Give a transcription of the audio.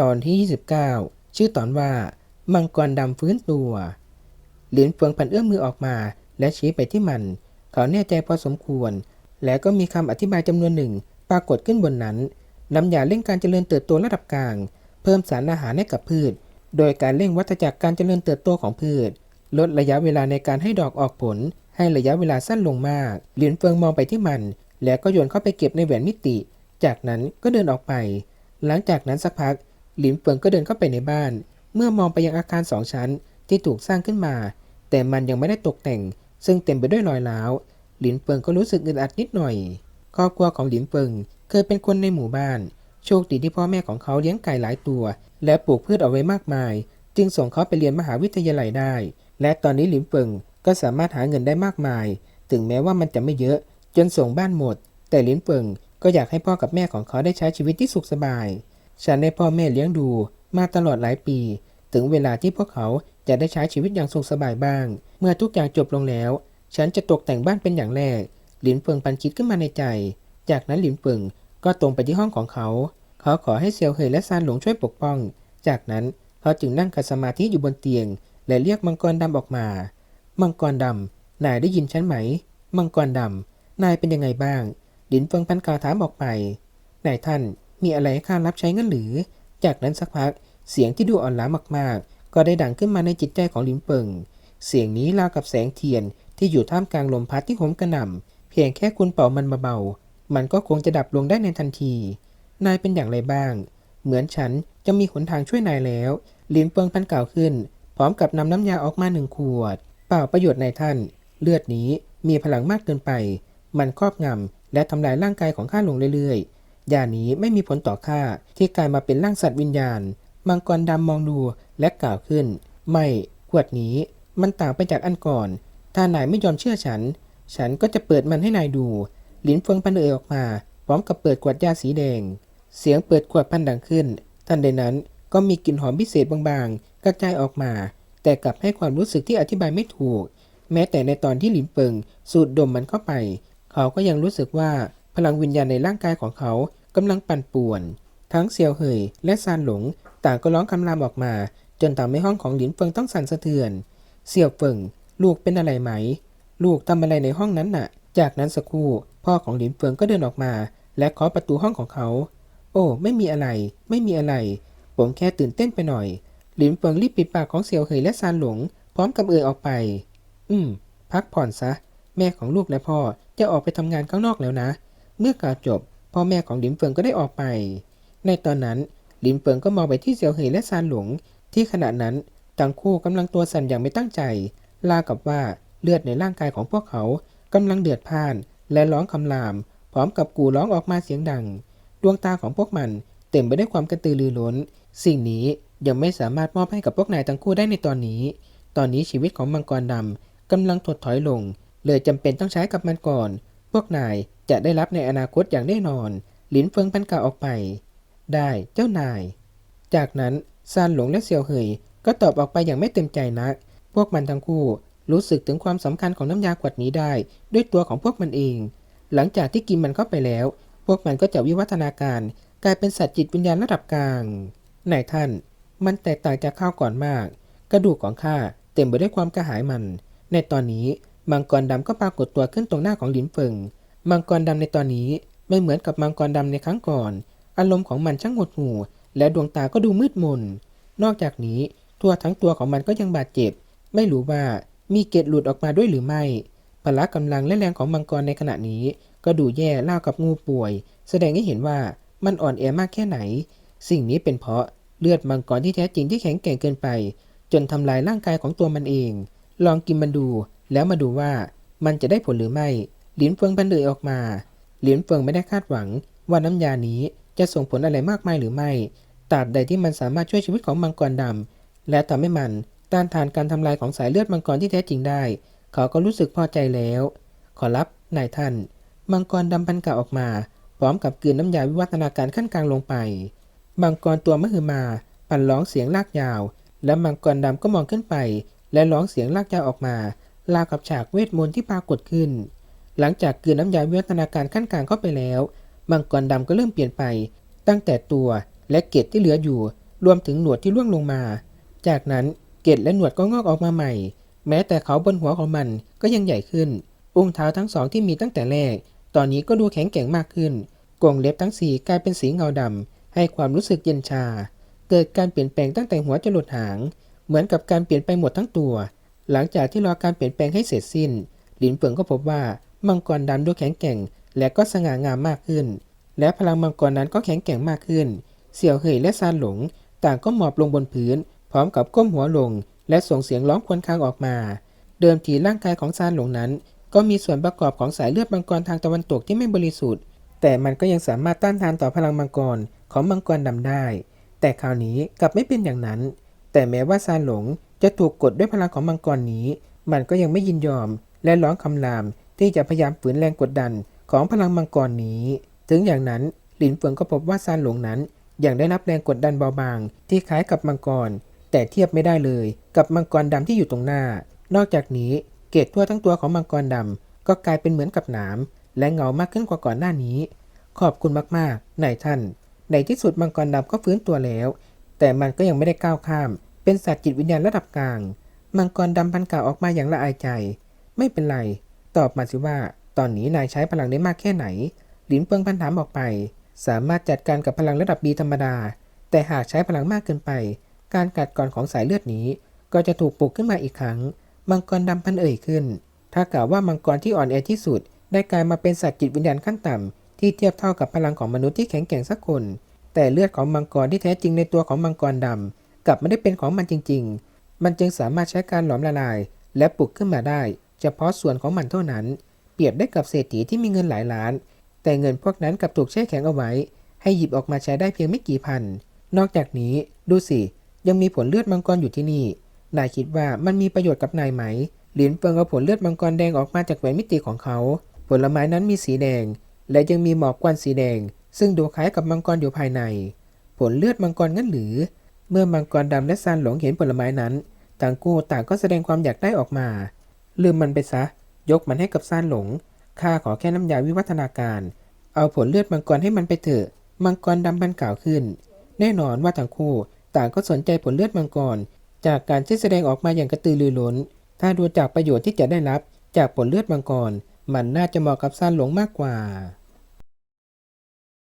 ตอนที่ 29 ชื่อตอนว่า มังกรดำฟื้นตัวหลินเฟิงพันเอื้อมมือออกมา และชี้ไปที่มัน เขาแน่ใจพอสมควร และก็มีคำอธิบายจำนวนหนึ่งปรากฏขึ้นบนนั้น น้ำยาเร่งการเจริญเติบโตระดับกลาง เพิ่มสารอาหารให้กับพืช โดยการเร่งวัฏจักรการเจริญเติบโตของพืช ลดระยะเวลาในการให้ดอกออกผล ให้ระยะเวลาสั้นลงมากหลินเฟิงมองไปที่มัน แล้วก็โยนเข้าไปเก็บในแหวนมิติ จากนั้นก็เดินออกไป หลังจากนั้นสักพัก หลินเฟิงก็เดินเข้าไปในบ้าน เมื่อมองไปยังอาคารสองชั้นที่ถูกสร้างขึ้นมา แต่มันยังไม่ได้ตกแต่ง ซึ่งเต็มไปด้วยรอยร้าว หลินเฟิงก็รู้สึกอึดอัดนิดหน่อย ครอบครัวของหลินเฟิงเคยเป็นคนในหมู่บ้าน โชคดีที่พ่อแม่ของเขาเลี้ยงไก่หลายตัว และปลูกพืชเอาไว้มากมาย จึงส่งเขาไปเรียนมหาวิทยาลัยได้ และตอนนี้หลินเฟิงก็สามารถหาเงินได้มากมาย ถึงแม้ว่ามันจะไม่เยอะ จนส่งบ้านหมด แต่หลินเฟิงก็อยากให้พ่อกับแม่ของเขาได้ใช้ชีวิตที่สุขสบาย ฉันได้พ่อแม่เลี้ยงดูมาตลอดหลายปี ถึงเวลาที่พวกเขาจะได้ใช้ชีวิตอย่างสุขสบายบ้าง เมื่อทุกอย่างจบลงแล้ว ฉันจะตกแต่งบ้านเป็นอย่างแรก หลินเฟิงปันคิดขึ้นมาในใจ จากนั้นหลินเฟิงก็ตรงไปที่ห้องของเขา เขาขอให้เซียวเฮยและซานหลงช่วยปกป้อง จากนั้นเขาจึงนั่งขัดสมาธิอยู่บนเตียง และเรียกมังกรดำออกมา มังกรดำนายได้ยินฉันไหม มังกรดำนายเป็นยังไงบ้าง หลินเฟิงพันกาวถามออกไป นายท่าน มีอะไรให้ข้ารับใช้งั้นหรือ จากนั้นสักพัก เสียงที่ดูอ่อนล้ามากๆ ก็ได้ดังขึ้นมาในจิตใจของหลินเฟิง เสียงนี้ราวกับแสงเทียนที่อยู่ท่ามกลางลมพัดที่โหมกระหน่ำเพียงแค่คุณเป่ามันเบาๆ มันก็คงจะดับลงได้ในทันที นายเป็นอย่างไรบ้าง เหมือนฉันจะมีหนทางช่วยนายแล้วหลินเฟิงพันกล่าวขึ้น พร้อมกับนำน้ำยาออกมาหนึ่งขวด เปล่าประโยชน์นายท่าน เลือดนี้มีพลังมากเกินไป มันครอบงำและทำลายร่างกายของข้าลงเรื่อยๆ ยานี้ไม่มีผลต่อข้าที่กลายมาเป็นร่างสัตว์วิญญาณ มังกรดำมองดูและกล่าวขึ้น ไม่ขวดนี้มันต่างไปจากอันก่อน ถ้านายไม่ยอมเชื่อฉัน ฉันก็จะเปิดมันให้นายดู หลินเฟิงพันเอยออกมา พร้อมกับเปิดขวดยาสีแดง เสียงเปิดขวดพันดังขึ้น ทันใดนั้นก็มีกลิ่นหอมพิเศษบางๆ กระจายออกมา แต่กลับให้ความรู้สึกที่อธิบายไม่ถูก แม้แต่ในตอนที่หลินเฟิงสูดดมมันเข้าไป เขาก็ยังรู้สึกว่าพลังวิญญาณในร่างกายของเขา กำลังปั่นป่วน ทั้งเซียวเหยและซานหลง ต่างก็ร้องคำรามออกมา จนทำให้ห้องของหลินเฟิงต้องสั่นสะเทือนเสี่ยวเฟิงลูกเป็นอะไรไหม ลูกทำอะไรในห้องนั้นน่ะ จากนั้นสักครู่พ่อของหลินเฟิงก็เดินออกมา และเคาะประตูห้องของเขา โอ้ ไม่มีอะไร ไม่มีอะไร ผมแค่ตื่นเต้นไปหน่อย หลินเฟิงรีบปิดปากของเสี่ยวเหยและซานหลง พร้อมกับเอ่ยออกไป อืม พักผ่อนซะ แม่ของลูกและพ่อจะออกไปทำงานข้างนอกแล้วนะ เมื่อกล่าวจบ พ่อแม่ของหลินเฟิงก็ได้ออกไป ในตอนนั้นหลินเฟิงก็มองไปที่เสี่ยวเหยและซานหลง ที่ขณะนั้นทั้งคู่กำลังตัวสั่นอย่างไม่ตั้งใจ ลากับว่าเลือดในร่างกายของพวกเขากำลังเดือดพ่าน และร้องคำราม พร้อมกับกูร้องออกมาเสียงดัง ดวงตาของพวกมันเต็มไปด้วยความกระตือรือร้น สิ่งนี้ยังไม่สามารถมอบให้กับพวกนายทั้งคู่ได้ในตอนนี้ ตอนนี้ชีวิตของมังกรดำกำลังถดถอยลง เลยจำเป็นต้องใช้กับมันก่อน พวกนาย จะได้รับในอนาคตอย่างแน่นอน หลินเฟิงพันกาออกไป ได้เจ้านาย จากนั้นซานหลงและเซียวเหยก็ตอบออกไปอย่างไม่เต็มใจนักพวกมันทั้งคู่รู้สึกถึงความสำคัญของน้ำยาขวดนี้ได้ ด้วยตัวของพวกมันเอง หลังจากที่กินมันเข้าไปแล้ว พวกมันก็จะวิวัฒนาการ กลายเป็นสัตว์จิตวิญญาณระดับกลางนายท่าน มันแตกต่างจากข้าวก่อนมาก กระดูกของข้าเต็มไปด้วยความกระหายมัน ในตอนนี้มังกรดำก็ปรากฏตัวขึ้นตรงหน้าของหลินเฟิง มังกรดำในตอนนี้ไม่เหมือนกับมังกรดำในครั้งก่อน อารมณ์ของมันช่างหดหู่ และดวงตาก็ดูมืดมน นอกจากนี้ทั่วทั้งตัวของมันก็ยังบาดเจ็บ ไม่รู้ว่ามีเกล็ดหลุดออกมาด้วยหรือไม่ พละกำลังและแรงของมังกรในขณะนี้ ก็ดูแย่เล่ากับงูป่วย แสดงให้เห็นว่ามันอ่อนแอมากแค่ไหน สิ่งนี้เป็นเพราะเลือดมังกรที่แท้จริงที่แข็งแกร่งเกินไป จนทำลายร่างกายของตัวมันเอง ลองกินมันดู แล้วมาดูว่ามันจะได้ผลหรือไม่ หลินเฟิงบันเลยออกมา หลินเฟิงไม่ได้คาดหวัง ว่าน้ำยานี้จะส่งผลอะไรมากมายหรือไม่ตราบใดที่มันสามารถช่วยชีวิตของมังกรดำและทำให้มันต้านทานการทำลายของสายเลือดมังกรที่แท้จริงได้ เขาก็รู้สึกพอใจแล้ว ขอรับนายท่าน มังกรดำพันกะออกมา พร้อมกับกลืนน้ำยาวิวัฒนาการขั้นกลางลงไป มังกรตัวมหึมา ปั่นร้องเสียงลากยาว และมังกรดำก็มองขึ้นไป และร้องเสียงลากยาวออกมา ลากับฉากเวทมนต์ที่ปรากฏขึ้น หลังจากกลืนน้ำยาวิวัฒนาการขั้นกลางเข้าไปแล้วมังกรดำก็เริ่มเปลี่ยนไป ตั้งแต่ตัวและเกล็ดที่เหลืออยู่ รวมถึงหนวดที่ร่วงลงมา จากนั้นเกล็ดและหนวดก็งอกออกมาใหม่ แม้แต่เขาบนหัวของมันก็ยังใหญ่ขึ้น องเท้าทั้งสองที่มีตั้งแต่แรก ตอนนี้ก็ดูแข็งแกร่งมากขึ้นกงเล็บทั้งสี่กลายเป็นสีเงาดำให้ความรู้สึกเย็นชา เกิดการเปลี่ยนแปลงตั้งแต่หัวจรดหาง เหมือนกับการเปลี่ยนไปหมดทั้งตัว หลังจากที่รอการเปลี่ยนแปลงให้เสร็จสิ้น หลินเปิงก็พบว่า มังกรดำดูแข็งแกร่ง และก็สง่างามมากขึ้น และพลังมังกรนั้นก็แข็งแกร่งมากขึ้น เสี่ยวเหยและซานหลง ต่างก็หมอบลงบนพื้น พร้อมกับก้มหัวลง และส่งเสียงร้องครวญครางออกมา เดิมทีร่างกายของซานหลงนั้น ก็มีส่วนประกอบของสายเลือดมังกรทางตะวันตกที่ไม่บริสุทธิ์ แต่มันก็ยังสามารถต้านทานต่อพลังมังกรของมังกรดำได้ แต่คราวนี้กลับไม่เป็นอย่างนั้น แต่แม้ว่าซานหลงจะถูกกดด้วยพลังของมังกรนี้ มันก็ยังไม่ยินยอม และร้องคำราม ที่จะพยายามฝืนแรงกดดันของพลังมังกรนี้ ถึงอย่างนั้นหลินเฟิงก็พบว่าซานหลงนั้นยังได้รับแรงกดดันเบาบาง ที่คล้ายกับมังกร แต่เทียบไม่ได้เลย กับมังกรดำที่อยู่ตรงหน้า นอกจากนี้เกศทั่วทั้งตัวของมังกรดำก็กลายเป็นเหมือนกับหนามและเงามากขึ้นกว่าก่อนหน้านี้ ขอบคุณมากๆนายท่าน ในที่สุดมังกรดำก็ฟื้นตัวแล้ว แต่มันก็ยังไม่ได้ก้าวข้าม เป็นสัตว์จิตวิญญาณระดับกลาง มังกรดำพันกล่าวออกมาอย่างละอายใจ ไม่เป็นไร ตอบมาสิว่า ตอนนี้นายใช้พลังได้มากแค่ไหน หลินเปิงพันถามออกไป สามารถจัดการกับพลังระดับบีธรรมดา แต่หากใช้พลังมากเกินไป การกัดกร่อนของสายเลือดนี้ ก็จะถูกปลุกขึ้นมาอีกครั้ง มังกรดำพันเอ่ยขึ้น ถ้ากล่าวว่ามังกรที่อ่อนแอที่สุด ได้กลายมาเป็นสัตว์จิตวิญญาณขั้นต่ำที่เทียบเท่ากับพลังของมนุษย์ที่แข็งแกร่งสักคน แต่เลือดของมังกรที่แท้จริงในตัวของมังกรดำกลับไม่ได้เป็นของมันจริง ๆ มันจึงสามารถใช้การหลอมละลาย และปลุกขึ้นมาได้ เฉพาะส่วนของมันเท่านั้น เปรียบได้กับเศรษฐีที่มีเงินหลายล้าน แต่เงินพวกนั้นกลับถูกแช่แข็งเอาไว้ ให้หยิบออกมาใช้ได้เพียงไม่กี่พัน นอกจากนี้ดูสิยังมีผลเลือดมังกรอยู่ที่นี่ นายคิดว่ามันมีประโยชน์กับนายไหม หลินเฟิงเอาผลเลือดมังกรแดงออกมาจากแหวนมิติของเขา ผลไม้นั้นมีสีแดง และยังมีหมอกควันสีแดง ซึ่งดูคล้ายกับมังกรอยู่ภายใน ผลเลือดมังกรงั้นหรือ เมื่อมังกรดำและซานหลงเห็นผลไม้นั้น ต่างกู้ต่างก็แสดงความอยากได้ออกมา ลืมมันไปซะ ยกมันให้กับซานหลง ข้าขอแค่น้ำยาวิวัฒนาการ เอาผลเลือดมังกรให้มันไปเถอะ มังกรดำบันกล่าวขึ้น แน่นอนว่าทั้งคู่ต่างก็สนใจผลเลือดมังกร จากการที่แสดงออกมาอย่างกระตือรือร้น ถ้าดูจากประโยชน์ที่จะได้รับจากผลเลือดมังกร มันน่าจะเหมาะกับซานหลงมากกว่า